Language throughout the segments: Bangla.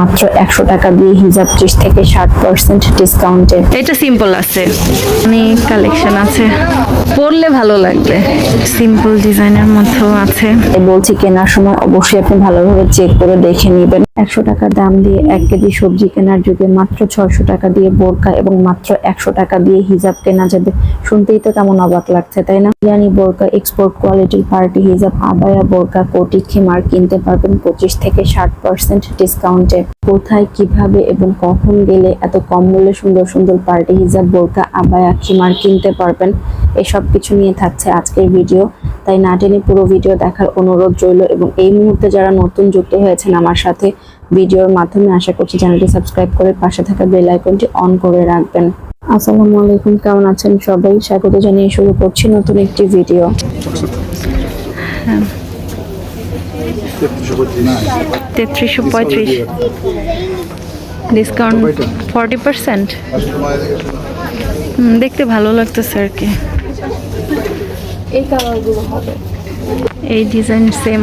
মাত্র একশো টাকা দিয়ে হিজাব ত্রিশ থেকে ষাট পার্সেন্ট ডিসকাউন্টে এটা সিম্পল আছে। অনেক কালেকশন আছে। পরলে ভালো লাগবে। সিম্পল ডিজাইনের মধ্যেও আছে। বলছি কেনার সময় অবশ্যই আপনি ভালোভাবে চেক করে দেখে নেবেন। একশো টাকা দাম দিয়ে এক কেজি সবজি কেনার যুগে মাত্র ছয়শো টাকা দিয়ে বোরকা এবং মাত্র একশো টাকা দিয়ে হিজাব কেনা যাবে। শুনতেই তো কেমন অবাক লাগছে, তাই না? বিরিয়ানি বোরকা এক্সপোর্ট কোয়ালিটির পার্টি হিজাব, আবায়া বোরকা কোটি খিমার কিনতে পারবেন পঁচিশ থেকে ষাট পার্সেন্ট ডিসকাউন্টে কোথায়, কীভাবে এবং কখন গেলে এত কম মূল্যে সুন্দর সুন্দর পার্টি হিজাব বোরকা আবায়া, খিমার কিনতে পারবেন? এসব কিছু নিয়ে থাকছে আজকের ভিডিও। তাই না টেনে পুরো ভিডিও দেখার অনুরোধ রইল এবং এই মুহূর্তে যারা নতুন যুক্ত হয়েছেন আমার সাথে ভিডিওর মাধ্যমে আশা করছি চ্যানেলটি সাবস্ক্রাইব করে পাশে থাকা বেল আইকনটি অন করে রাখবেন। আসসালামু আলাইকুম কেমন আছেন সবাই? স্বাগত জানিয়ে শুরু করছি নতুন একটি ভিডিও। তেত্রিশশো পঁয়ত্রিশ। ডিসকাউন্ট ফর্টি পার্সেন্ট দেখতে ভালো লাগতেছে আর কি। এই ডিজাইন সেম।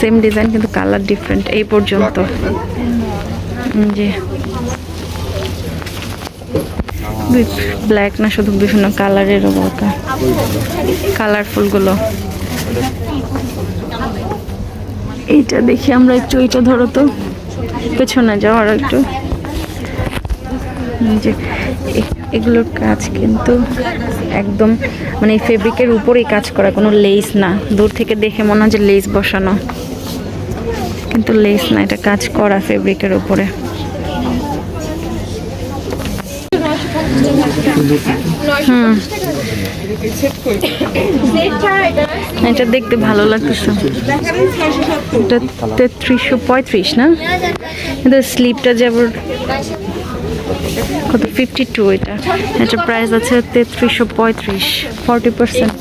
সেম ডিজাইন কিন্তু কালার ডিফারেন্ট এই পর্যন্ত। জি। ব্ল্যাক না, শুধু বিভিন্ন কালারেরও বোরকা কালারফুলগুলো এইটা দেখি আমরা একটু, এইটা ধরো তো। পেছনে যাও আর একটু। এগুলোর কাজ কিন্তু একদম মানে ফেব্রিকের উপরেই কাজ করা, কোনো লেস না। দূর থেকে দেখে মনে হয় যে লেস বসানো। কিন্তু লেস না, এটা কাজ করা ফেব্রিকের উপরে। হুম। এটা দেখতে ভালো লাগতেছে। তেত্রিশশো পঁয়ত্রিশ না? কিন্তু স্লিপটা যেমন কত? ফিফটি টু এটা এটা প্রাইস আছে তেত্রিশশো পঁয়ত্রিশ। Forty percent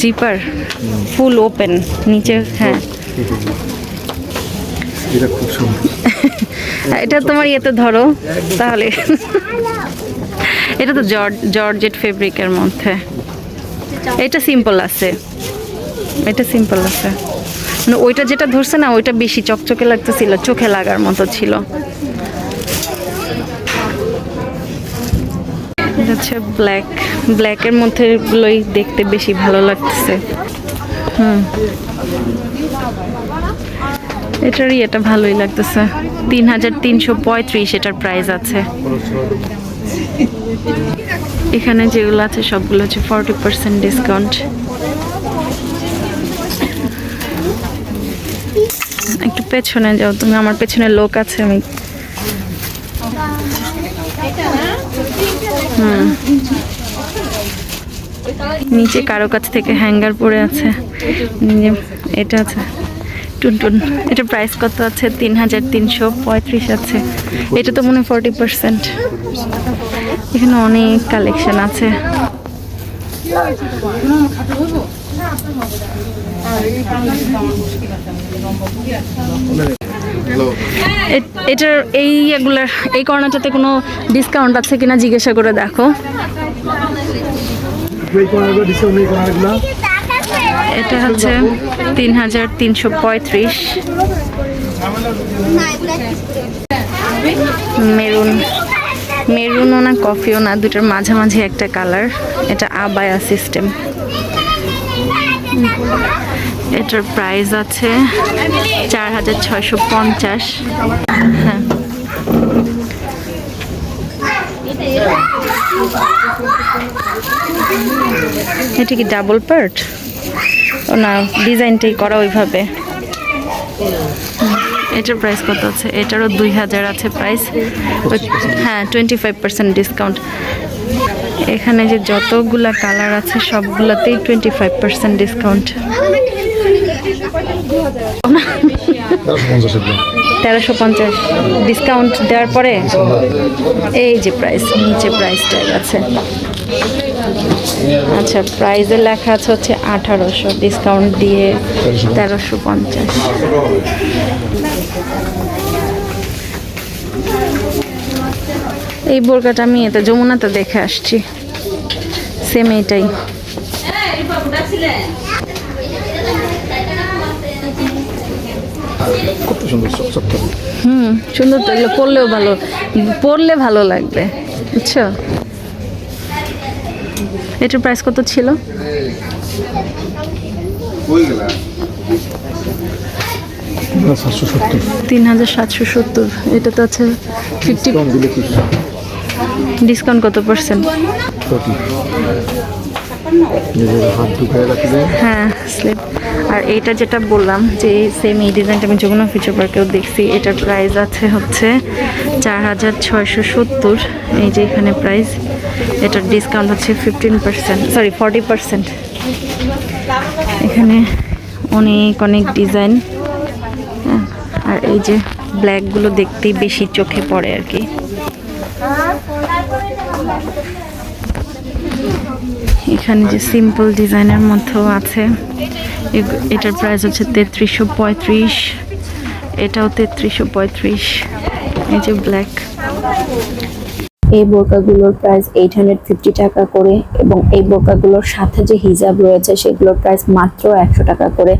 zipper full open নিচে হ্যাঁ। এটা খুব সুন্দর। এটা তোমার ইয়েতে ধরো তাহলে। এটা তো জর্জ জর্জেট ফেব্রিকের মধ্যে। এটা সিম্পল আছে। এটা সিম্পল আছে। মানে ওইটা যেটা ধরছে না, ওইটা বেশি চকচকে লাগতেছিল, চোখে লাগার মতো ছিল। হচ্ছে ব্ল্যাক ব্ল্যাকের মধ্যে গুলোই দেখতে বেশি ভালো লাগতেছে। হুম। এটারই এটা ভালোই লাগতেছে। তিন হাজার তিনশো পঁয়ত্রিশ এটার প্রাইস আছে। এখানে যেগুলো আছে, সবগুলো হচ্ছে ফর্টি পার্সেন্ট ডিসকাউন্ট একটু পেছনে যাও, তুমি আমার পেছনে লোক আছে, আমি হুম। নিচে কারও কাছ থেকে হ্যাঙ্গার পরে আছে। এটা আছে। টুনটুন। এটা প্রাইস কত আছে? তিন হাজার তিনশো পঁয়ত্রিশ আছে। এটা তো মনে হয় ফর্টি পার্সেন্ট এখানে অনেক কালেকশন আছে। এটার এই এগুলার, এই কর্নারটাতে কোনো ডিসকাউন্ট আছে কিনা জিজ্ঞাসা করে দেখো এই কোনাগুলো ডিসকাউন্ট এই কোনাগুলো এটা হচ্ছে তিন হাজার তিনশো পঁয়ত্রিশ। মেরুন। মেরুনও না কফিও না, দুটার মাঝামাঝি একটা কালার। এটা আবায়া সিস্টেম। এটার প্রাইস আছে চার হাজার ছয়শো পঞ্চাশ। হ্যাঁ। এটা কি ডাবল পার্ট? না ডিজাইনটাই করা ওইভাবে। এটার প্রাইস কত আছে? এটারও দুই হাজার আছে প্রাইস হ্যাঁ টোয়েন্টি ফাইভ পার্সেন্ট ডিসকাউন্ট এখানে যে যতগুলা কালার আছে সবগুলাতেই টোয়েন্টি ফাইভ পার্সেন্ট ডিসকাউন্ট তেরোশো পঞ্চাশ। ডিসকাউন্ট দেওয়ার পরে? এই যে প্রাইস নিচে প্রাইস ট্যাগ আছে। আচ্ছা প্রাইজে লেখা আছে হচ্ছে আঠারোশো ডিসকাউন্ট দিয়ে তেরোশো পঞ্চাশ। এই বোরকাটা আমি এতে যমুনাতে দেখে আসছি। সেম এটাই। কত সুন্দর হুম সুন্দর তো এগুলো পরলেও ভালো পরলে ভালো লাগবে বুঝছ? এটার প্রাইস কত ছিল? তিন হাজার সাতশো সত্তর। এটা তো আছে ফিফটি ডিসকাউন্ট কত পার্সেন্ট হাত ঢুকায় রাখবে। হ্যাঁ স্লিপ আর এইটা যেটা বললাম যে সেম এই ডিজাইনটা আমি যমুনা ফিচার পার্কেও দেখছি, এটার প্রাইস আছে হচ্ছে চার হাজার ছয়শো সত্তর। এই যে এখানে প্রাইস এটার ডিসকাউন্ট হচ্ছে fifteen percent sorry forty percent এখানে অনেক অনেক ডিজাইন আর এই যে ব্ল্যাকগুলো দেখতেই বেশি চোখে পড়ে আর কি। এখানে যে সিম্পল ডিজাইনের মধ্যেও আছে। এটার প্রাইস হচ্ছে তেত্রিশশো পঁয়ত্রিশ। এটাও তেত্রিশশো পঁয়ত্রিশ। এই যে ব্ল্যাক এই বোরকাগুলোর প্রাইস এইট হান্ড্রেড ফিফটি টাকা করে এবং এই বোরকাগুলোর সাথে যে হিজাব রয়েছে, সেগুলোর প্রাইস মাত্র একশো টাকা করে।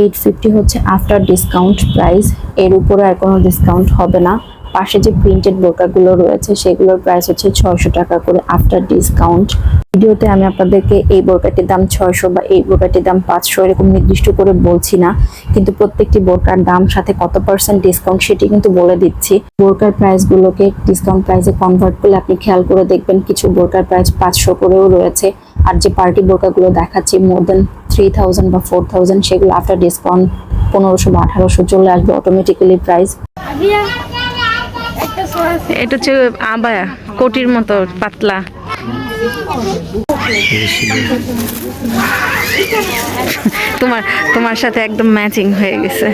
এইট ফিফটি হচ্ছে আফটার ডিসকাউন্ট প্রাইস এর উপরে আর কোনো ডিসকাউন্ট হবে না। পাশে যে প্রিন্টেড বোরকাগুলো রয়েছে, সেগুলোর প্রাইস হচ্ছে ছয়শো টাকা করে আফটার ডিসকাউন্ট ভিডিওতে আমি আপনাদেরকে এই বোরকাটির দাম ছয়শো বা এই বোরকাটির দাম পাঁচশো এরকম নির্দিষ্ট করে বলছি না, কিন্তু প্রত্যেকটি বোরকার দাম সাথে কত পার্সেন্ট ডিসকাউন্ট সেটি কিন্তু বলে দিচ্ছি। বোরকার প্রাইসগুলোকে ডিসকাউন্ট প্রাইসে কনভার্ট করলে আপনি খেয়াল করে দেখবেন কিছু বোরকার প্রাইস পাঁচশো করেও রয়েছে, আর যে পার্টি বোরকাগুলো দেখাচ্ছি মোর দেন থ্রি থাউজেন্ড বা ফোর থাউজেন্ড সেগুলো আফটার ডিসকাউন্ট পনেরোশো বা আঠারোশো চলে আসবে অটোমেটিক্যালি প্রাইস এটা হচ্ছে আবায়া, কোটির মতো, পাতলা। তোমার তোমার সাথে একদম ম্যাচিং হয়ে গেছে।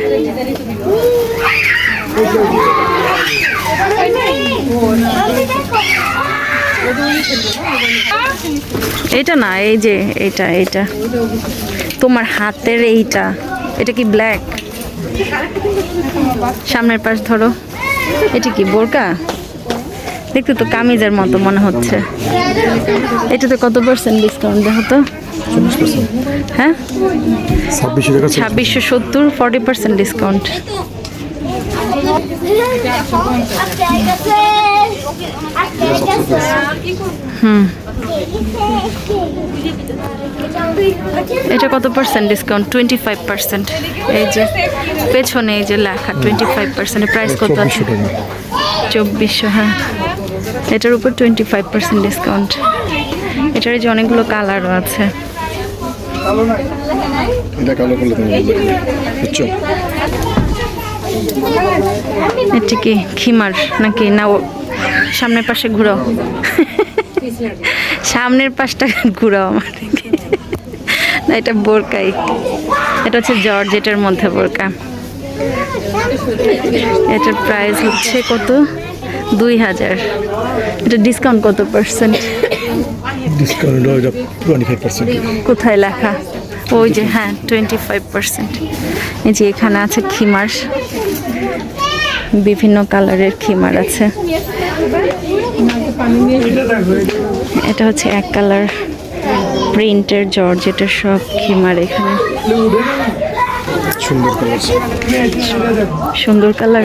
এটা না, এই যে এটা, এইটা। তোমার হাতের এইটা, এটা কি ব্ল্যাক সামনের পাশ ধরো। এটা কি, বোরকা? দেখতে তো কামিজের মতো মনে হচ্ছে। এটাতে কত পার্সেন্ট ডিসকাউন্ট দেখো তো? হ্যাঁ? ছাব্বিশশো সত্তর ফর্টি পার্সেন্ট ডিসকাউন্ট হুম। এটা কত percent discount twenty five percent এই যে পেছনে এই যে লেখা টোয়েন্টি ফাইভ পার্সেন্ট প্রাইস কত আছে? চব্বিশশো হ্যাঁ। এটার উপর টোয়েন্টি ফাইভ পার্সেন্ট ডিসকাউন্ট এটার এই যে অনেকগুলো কালারও আছে। এটা কালো করলে তুমি বুঝছ? এটা কি খিমার নাকি? না সামনের পাশে ঘুরাও। সামনের পাশটা ঘুরাও আমার। না এটা বোরকাই। এটা হচ্ছে জর্জেটের মধ্যে বোরকা। এটার প্রাইস হচ্ছে কত? দুই হাজার। এটা ডিসকাউন্ট কত পার্সেন্ট ডিসকাউন্ট কোথায় লেখা? ওই যে হ্যাঁ টোয়েন্টি ফাইভ পার্সেন্ট এই যে এখানে আছে খিমার। বিভিন্ন কালারের খিমার আছে। এটা হচ্ছে এক কালার প্রিন্টের জর্জেটের সব খিমার এখানে। সুন্দর কালার সুন্দর কালার।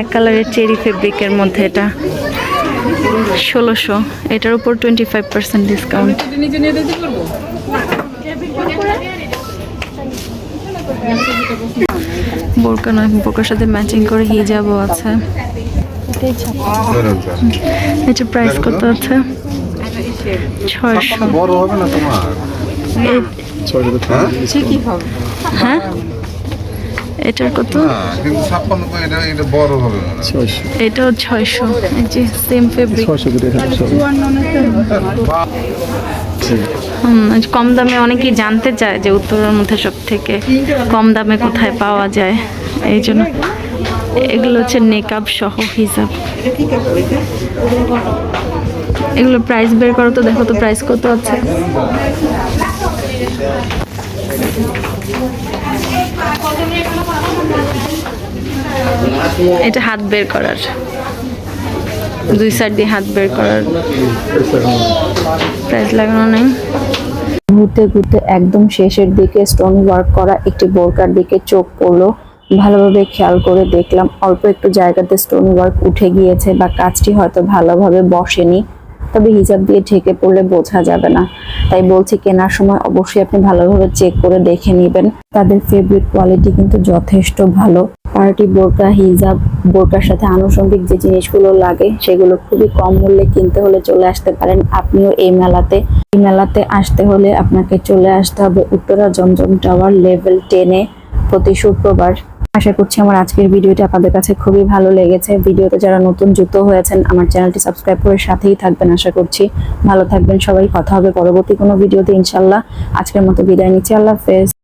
এক কালারের চেরি ফেব্রিকের মধ্যে এটা। ষোলোশো। এটার উপর টোয়েন্টি ফাইভ পার্সেন্ট ডিসকাউন্ট বোরকা নয় বোরকার সাথে ম্যাচিং করে হিজাবও আছে। এটার প্রাইস কত আছে? হ্যাঁ? কত? এটা এটা এটাও ছয়শো কম দামে অনেকেই জানতে চায় যে উত্তরের মধ্যে সব থেকে কম দামে কোথায় পাওয়া যায়। এই জন্য এগুলো হচ্ছে নেকআপ সহ হিসাব এগুলো প্রাইস বের করো তো, দেখো তো প্রাইস কত আছে। এটা হাত বের করার। দুই সাইড দিয়ে হাত বের করার। প্রাইস লাগানো নেই। ঘুরতে ঘুরতে একদম শেষের দিকে স্টোন ওয়ার্ক করা একটি বোরকার দিকে চোখ পড়ল। ভালোভাবে খেয়াল করে দেখলাম, অল্প একটু জায়গাতে স্টোন ওয়ার্ক উঠে গিয়েছে বা কাজটি হয়তো ভালোভাবে বসেনি। তবে হিজাব দিয়ে ঢেকে পড়লে বোঝা যাবে না। তাই বলছি, কেনার সময় অবশ্যই আপনি ভালোভাবে চেক করে দেখে নেবেন। তাদের ফেব্রিক কোয়ালিটি কিন্তু যথেষ্ট ভালো। পার্টি, বোরকা, হিজাব, বোরকার সাথে আনুষঙ্গিক যে জিনিসগুলো লাগে, সেগুলো খুবই কম মূল্যে কিনতে হলে চলে আসতে পারেন আপনিও এই মেলাতে। এই মেলাতে আসতে হলে আপনাকে চলে আসতে হবে উত্তরা জমজম টাওয়ার লেভেল টেনে প্রতি শুক্রবার। আশা করছি আমার আজকের ভিডিওটি আপনাদের কাছে খুবই ভালো লেগেছে। ভিডিওতে যারা নতুন যুক্ত হয়েছেন, আমার চ্যানেলটি সাবস্ক্রাইব করে সাথেই থাকবেন আশা করছি। ভালো থাকবেন সবাই, কথা হবে পরবর্তী কোনো ভিডিওতে ইনশাল্লাহ আজকের মতো বিদায় নিচ্ছি, আল্লাহ হাফেজ।